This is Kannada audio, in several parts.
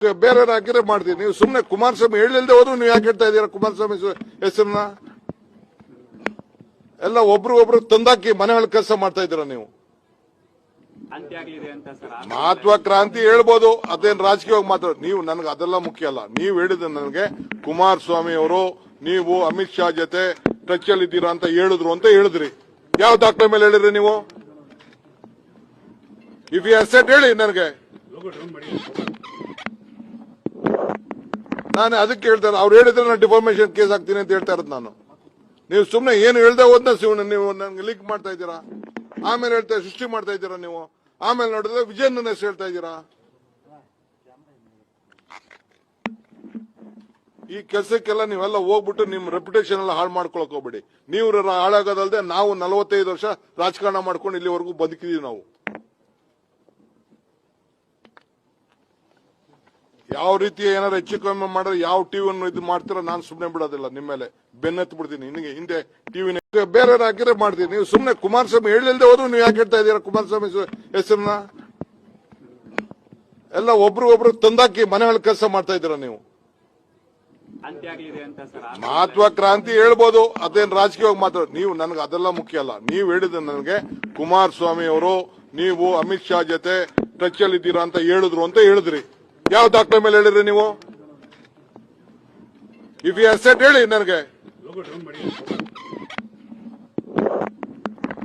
ಬೇರೆ ಹಾಕಿದ್ರೆ ಮಾಡ್ತೀನಿ. ನೀವು ಸುಮ್ಮನೆ ಕುಮಾರಸ್ವಾಮಿ ಹೇಳಿಲ್ದೆ ಹೋದ್ರು ನೀವು ಯಾಕೆ ಹೇಳ್ತಾ ಇದ್ದೀರಾ ಕುಮಾರಸ್ವಾಮಿ ಹೆಸರನ್ನ? ಎಲ್ಲ ಒಬ್ರು ಒಬ್ರು ತಂದಾಕಿ ಮನೆಗಳ ಕೆಲಸ ಮಾಡ್ತಾ ಇದ್ದೀರಾ ನೀವು? ಮಹತ್ವ ಕ್ರಾಂತಿ ಹೇಳ್ಬೋದು, ಅದೇನು ರಾಜಕೀಯವಾಗಿ ಮಾತ್ರ ನೀವು ನನಗೆ ಅದೆಲ್ಲ ಮುಖ್ಯ ಅಲ್ಲ. ನೀವು ಹೇಳಿದ ನನಗೆ ಕುಮಾರಸ್ವಾಮಿ ಅವರು ನೀವು ಅಮಿತ್ ಶಾ ಜೊತೆ ಟಚ್ ಅಲ್ಲಿ ಇದ್ದೀರಾ ಅಂತ ಹೇಳಿದ್ರು ಅಂತ ಹೇಳಿದ್ರಿ. ಯಾವ ದಾಖಲೆ ಮೇಲೆ ಹೇಳಿದ್ರಿ ನೀವು? ಇಫ್ ಯು ಅಸೆಟ್ ಹೇಳಿ ನನಗೆ. ನಾನು ಅದಕ್ಕೆ ಹೇಳ್ತಾರೆ ಅವ್ರು ಹೇಳಿದ್ರೆ ನಾನು ಡಿಫಾರ್ಮೇಶನ್ ಕೇಸ್ ಹಾಕ್ತೀನಿ ಅಂತ ಹೇಳ್ತಾ ಇರೋದು ನಾನು. ನೀವು ಸುಮ್ಮನೆ ಏನು ಹೇಳ್ದೆ ಹೋದ್ನ ಶಿವನ ನೀವು ನನಗೆ ಲೀಕ್ ಮಾಡ್ತಾ ಇದ್ದೀರಾ? ಆಮೇಲೆ ಹೇಳ್ತಾ ಸೃಷ್ಟಿ ಮಾಡ್ತಾ ಇದ್ದೀರಾ ನೀವು? ಆಮೇಲೆ ನೋಡಿದ್ರೆ ವಿಜಯನ್ ಹೆಸರು ಹೇಳ್ತಾ ಇದ್ದೀರಾ? ಈ ಕೆಲಸಕ್ಕೆಲ್ಲ ನೀವೆಲ್ಲ ಹೋಗ್ಬಿಟ್ಟು ನಿಮ್ಮ ರೆಪ್ಯುಟೇಷನ್ ಎಲ್ಲ ಹಾಳು ಮಾಡ್ಕೊಳಕ್ ಹೋಗ್ಬೇಡಿ. ನೀವು ಹಾಳಾಗೋದಲ್ದೆ ನಾವು ನಲವತ್ತೈದು ವರ್ಷ ರಾಜಕಾರಣ ಮಾಡ್ಕೊಂಡು ಇಲ್ಲಿವರೆಗೂ ಬದುಕಿದೀವಿ ನಾವು. ಯಾವ ರೀತಿ ಏನಾರು ಹೆಚ್ಚು ಕಮ್ಮಿ ಮಾಡಿದ್ರೆ ಯಾವ ಟಿವಿಯನ್ನು ಇದು ಮಾಡ್ತೀರೋ ನಾನು ಸುಮ್ಮನೆ ಬಿಡೋದಿಲ್ಲ ನಿಮ್ಮ ಮೇಲೆ. ಬೆನ್ನತ್ತು ಬಿಡ್ತೀನಿ. ನಿನಗೆ ಹಿಂದೆ ಟಿವಿನ ಬೇರೆ ಹಾಕಿದ್ರೆ ಮಾಡ್ತೀನಿ. ನೀವು ಸುಮ್ಮನೆ ಕುಮಾರಸ್ವಾಮಿ ಹೇಳಿಲ್ದೆ ಹೋದ್ರು ನೀವು ಯಾಕೆ ಹೇಳ್ತಾ ಇದ್ದೀರಾ ಕುಮಾರಸ್ವಾಮಿ ಹೆಸರನ್ನ? ಎಲ್ಲ ಒಬ್ರು ಒಬ್ರು ತಂದಾಕಿ ಮನೆಗಳ ಕೆಲಸ ಮಾಡ್ತಾ ಇದ್ದೀರಾ ನೀವು? ಮಹತ್ವ ಕ್ರಾಂತಿ ಹೇಳ್ಬೋದು ಅದೇನು ರಾಜಕೀಯವಾಗಿ ಮಾತ್ರ ನೀವು ನನಗೆ ಅದೆಲ್ಲ ಮುಖ್ಯ ಅಲ್ಲ. ನೀವು ಹೇಳಿದ ನನಗೆ ಕುಮಾರಸ್ವಾಮಿ ಅವರು ನೀವು ಅಮಿತ್ ಶಾ ಜೊತೆ ಟಚ್ ಅಲ್ಲಿ ಇದ್ದೀರಾ ಅಂತ ಹೇಳಿದ್ರು ಅಂತ ಹೇಳಿದ್ರಿ. ಯಾವ ದಾಖಲೆ ಮೇಲೆ ಹೇಳಿದ್ರಿ ನೀವು? ಇಫ್ ಯು ಸೆಟ್ ಹೇಳಿ ನನಗೆ.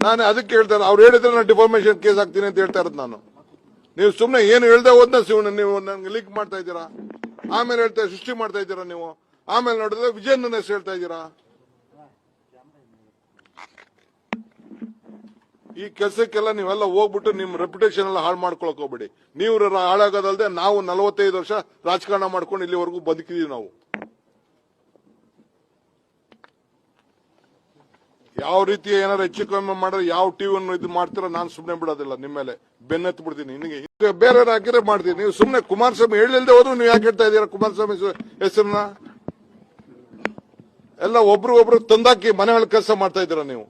ನಾನು ಅದಕ್ಕೆ ಹೇಳ್ತಾರೆ ಅವ್ರು ಹೇಳಿದ್ರೆ ನಾನು ಡಿಫಾರ್ಮೇಶನ್ ಕೇಸ್ ಹಾಕ್ತೀನಿ ಅಂತ ಹೇಳ್ತಾ ಇರೋದು ನಾನು. ನೀವು ಸುಮ್ಮನೆ ಏನು ಹೇಳ್ದೆ ಹೋದ್ನ ಶಿವನ ನೀವು ನನಗೆ ಲೀಕ್ ಮಾಡ್ತಾ ಇದ್ದೀರಾ? ಆಮೇಲೆ ಹೇಳ್ತಾ, ಸೃಷ್ಟಿ ಮಾಡ್ತಾ ಇದ್ದೀರಾ ನೀವು? ಆಮೇಲೆ ನೋಡಿದ್ರೆ ವಿಜಯನ್ ಹೆಸರು ಹೇಳ್ತಾ ಇದ್ದೀರಾ? ಈ ಕೆಲಸಕ್ಕೆಲ್ಲ ನೀವೆಲ್ಲ ಹೋಗ್ಬಿಟ್ಟು ನಿಮ್ ರೆಪ್ಯುಟೇಷನ್ ಎಲ್ಲ ಹಾಳು ಮಾಡ್ಕೊಳಕ್ ಹೋಗ್ಬೇಡಿ. ನೀವು ಹಾಳಾಗೋದಲ್ದೆ ನಾವು ನಲವತ್ತೈದು ವರ್ಷ ರಾಜಕಾರಣ ಮಾಡ್ಕೊಂಡು ಇಲ್ಲಿವರೆಗೂ ಬದುಕಿದೀವಿ ನಾವು. ಯಾವ ರೀತಿ ಏನಾರು ಹೆಚ್ಚು ಕಮ್ಮಿ ಮಾಡಿದ್ರೆ ಯಾವ ಟಿವಿಯನ್ನು ಇದು ಮಾಡ್ತೀರ ನಾನು ಸುಮ್ಮನೆ ಬಿಡೋದಿಲ್ಲ ನಿಮ್ಮ ಮೇಲೆ. ಬೆನ್ನತ್ತು ಬಿಡ್ತೀನಿ ನಿಮಗೆ ಬೇರೆ ಹಾಕಿದ್ರೆ ಮಾಡ್ತೀನಿ. ನೀವು ಸುಮ್ಮನೆ ಕುಮಾರಸ್ವಾಮಿ ಹೇಳಿಲ್ದೆ ಹೋದ್ರು ನೀವು ಯಾಕೆ ಹೇಳ್ತಾ ಇದ್ದೀರಾ ಕುಮಾರಸ್ವಾಮಿ ಹೆಸರನ್ನ? ಎಲ್ಲ ಒಬ್ರು ಒಬ್ರು ತಂದಾಕಿ ಮನೆಗಳ ಕೆಲಸ ಮಾಡ್ತಾ ಇದ್ದೀರಾ ನೀವು.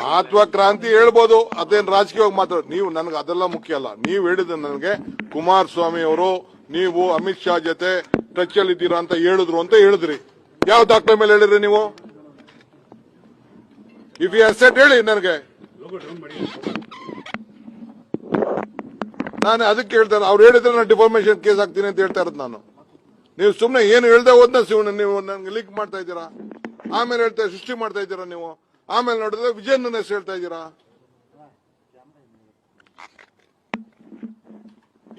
ಮಹತ್ವ ಕ್ರಾಂತಿ ಹೇಳ್ಬೋದು, ಅದೇನ್ ರಾಜಕೀಯವಾಗಿ ಮಾತ್ರ ನೀವು ನನಗೆ ಅದೆಲ್ಲ ಮುಖ್ಯ ಅಲ್ಲ. ನೀವು ಹೇಳಿದ ನನಗೆ ಕುಮಾರಸ್ವಾಮಿ ಅವರು, ನೀವು ಅಮಿತ್ ಶಾ ಜೊತೆ ಟಚ್ ಅಲ್ಲಿ ಇದ್ದೀರಾ ಅಂತ ಹೇಳಿದ್ರು ಅಂತ ಹೇಳಿದ್ರಿ. ಯಾವ ದಾಖಲೆ ಮೇಲೆ ಹೇಳಿದ್ರಿ ನೀವು? ಇಫ್ ಯು ಅಸೆಟ್ ಹೇಳಿ ನನಗೆ. ನಾನು ಅದಕ್ಕೆ ಹೇಳ್ತಾರೆ ಅವ್ರು ಹೇಳಿದ್ರೆ ನಾನು ಡಿಫಾರ್ಮೇಶನ್ ಕೇಸ್ ಹಾಕ್ತೀನಿ ಅಂತ ಹೇಳ್ತಾ ಇರೋದು ನಾನು. ನೀವು ಸುಮ್ಮನೆ ಏನು ಹೇಳ್ದೆ ಹೋದ್ನ ನೀವು ನನಗೆ ಲೀಕ್ ಮಾಡ್ತಾ ಇದ್ದೀರಾ. ಆಮೇಲೆ ಹೇಳ್ತಾ, ಸೃಷ್ಟಿ ಮಾಡ್ತಾ ಇದ್ದೀರಾ ನೀವು. ಆಮೇಲೆ ನೋಡಿದ್ರೆ ವಿಜಯನ್ ಹೆಸರು ಹೇಳ್ತಾ ಇದ್ದೀರಾ?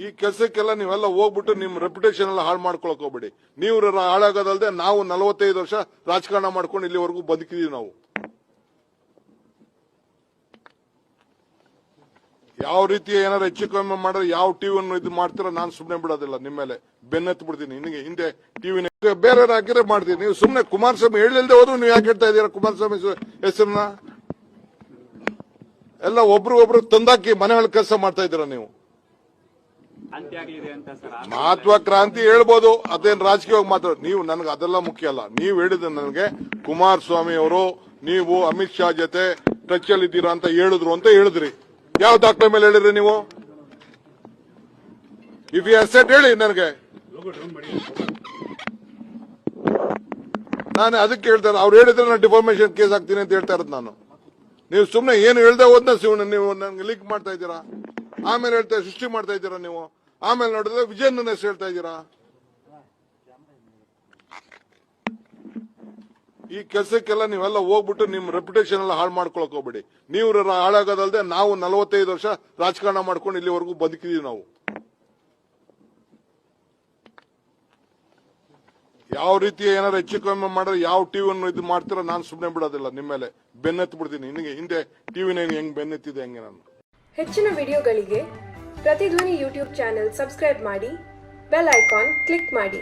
ಈ ಕೆಲಸಕ್ಕೆಲ್ಲ ನೀವೆಲ್ಲ ಹೋಗ್ಬಿಟ್ಟು ನಿಮ್ ರೆಪ್ಯುಟೇಷನ್ ಎಲ್ಲ ಹಾಳು ಮಾಡ್ಕೊಳಕ್ ಹೋಗ್ಬೇಡಿ. ನೀವು ಹಾಳಾಗೋದಲ್ದೆ ನಾವು ನಲವತ್ತೈದು ವರ್ಷ ರಾಜಕಾರಣ ಮಾಡ್ಕೊಂಡು ಇಲ್ಲಿವರೆಗೂ ಬದುಕಿದೀವಿ ನಾವು. ಯಾವ ರೀತಿ ಏನಾರು ಹೆಚ್ಚು ಕಮ್ಮಿ ಮಾಡಿದ್ರೆ ಯಾವ ಟಿವಿಯನ್ನು ಇದು ಮಾಡ್ತೀರಾ ನಾನು ಸುಮ್ಮನೆ ಬಿಡೋದಿಲ್ಲ ನಿಮ್ಮ ಮೇಲೆ. ಬೆನ್ನತ್ತು ಬಿಡ್ತೀನಿ. ನಿನಗೆ ಹಿಂದೆ ಟಿವಿನ ಬೇರೆ ಹಾಕಿದ್ರೆ ಮಾಡ್ತೀನಿ ನೀವು ಸುಮ್ಮನೆ ಕುಮಾರಸ್ವಾಮಿ ಹೇಳಿಲ್ದೆ ಹೋದ್ರು ನೀವು ಯಾಕೆ ಹೇಳ್ತಾ ಇದ್ದೀರಾ ಕುಮಾರಸ್ವಾಮಿ ಹೆಸರನ್ನ? ಎಲ್ಲ ಒಬ್ರಿಗೊಬ್ರು ಒಬ್ರು ತಂದಾಕಿ ಮನೆಗಳ ಕೆಲಸ ಮಾಡ್ತಾ ಇದ್ದೀರಾ ನೀವು? ಮಹತ್ವ ಕ್ರಾಂತಿ ಹೇಳ್ಬೋದು ಅದೇನ್ ರಾಜಕೀಯವಾಗಿ ಮಾತ್ರ ನೀವು ನನಗೆ ಅದೆಲ್ಲ ಮುಖ್ಯ ಅಲ್ಲ. ನೀವು ಹೇಳಿದ ನನಗೆ ಕುಮಾರಸ್ವಾಮಿ ಅವರು ನೀವು ಅಮಿತ್ ಶಾ ಜೊತೆ ಟಚ್ ಅಲ್ಲಿ ಇದ್ದೀರಾ ಅಂತ ಹೇಳಿದ್ರು ಅಂತ ಹೇಳಿದ್ರಿ. ಯಾವ ದಾಖಲೆ ಮೇಲೆ ಹೇಳಿದ್ರಿ ನೀವು? ಇಫ್ ಯು ಸೆಟ್ ಹೇಳಿ ನನಗೆ. ನಾನು ಅದಕ್ಕೆ ಹೇಳ್ತಾರೆ ಅವ್ರು ಹೇಳಿದ್ರೆ ನಾನು ಡಿಫಾರ್ಮೇಶನ್ ಕೇಸ್ ಹಾಕ್ತೀನಿ ಅಂತ ಹೇಳ್ತಾ ಇರೋದು ನಾನು. ನೀವು ಸುಮ್ಮನೆ ಏನು ಹೇಳ್ದೆ ಹೋದ್ನ ಶಿವನ ನೀವು ನನಗೆ ಲೀಕ್ ಮಾಡ್ತಾ ಇದ್ದೀರಾ? ಆಮೇಲೆ ಹೇಳ್ತಾ, ಸೃಷ್ಟಿ ಮಾಡ್ತಾ ಇದ್ದೀರಾ ನೀವು? ಆಮೇಲೆ ನೋಡಿದ್ರೆ ವಿಜಯನ್ ಹೆಸರು ಹೇಳ್ತಾ ಇದ್ದೀರಾ? ಈ ಕೆಲಸಕ್ಕೆಲ್ಲ ನೀವೆಲ್ಲ ಹೋಗ್ಬಿಟ್ಟು ನಿಮ್ ರೆಪ್ಯುಟೇಷನ್ ಎಲ್ಲ ಹಾಳು ಮಾಡ್ಕೊಳಕ್ ಹೋಗ್ಬೇಡಿ. ನೀವು ಹಾಳಾಗೋದಲ್ದೆ ನಾವು ನಲವತ್ತೈದು ವರ್ಷ ರಾಜಕಾರಣ ಮಾಡ್ಕೊಂಡು ಇಲ್ಲಿವರೆಗೂ ಬದುಕಿದೀವಿ ನಾವು. ಯಾವ ರೀತಿ ಏನಾರ ಹೆಚ್ಚು ಕಮ್ಮಿ ಮಾಡಿದ್ರೆ ಯಾವ ಟಿವಿಯನ್ನು ಇದು ಮಾಡ್ತೀರಾ ನಾನು ಸುಮ್ಮನೆ ಬಿಡೋದಿಲ್ಲ ನಿಮ್ಮ ಮೇಲೆ. ಬೆನ್ನತ್ತು ಬಿಡ್ತೀನಿ ನಿನಗೆ ಹಿಂದೆ ಟಿವಿನ ಹೆಂಗ್ ಬೆನ್ನೆತ್ತಿದೆ ಹೆಂಗೆ ನಾನು. ಹೆಚ್ಚಿನ ವಿಡಿಯೋಗಳಿಗೆ ಪ್ರತಿಧ್ವನಿ ಯೂಟ್ಯೂಬ್ ಚಾನೆಲ್ ಸಬ್ಸ್ಕ್ರೈಬ್ ಮಾಡಿ, ಬೆಲ್ ಐಕಾನ್ ಕ್ಲಿಕ್ ಮಾಡಿ.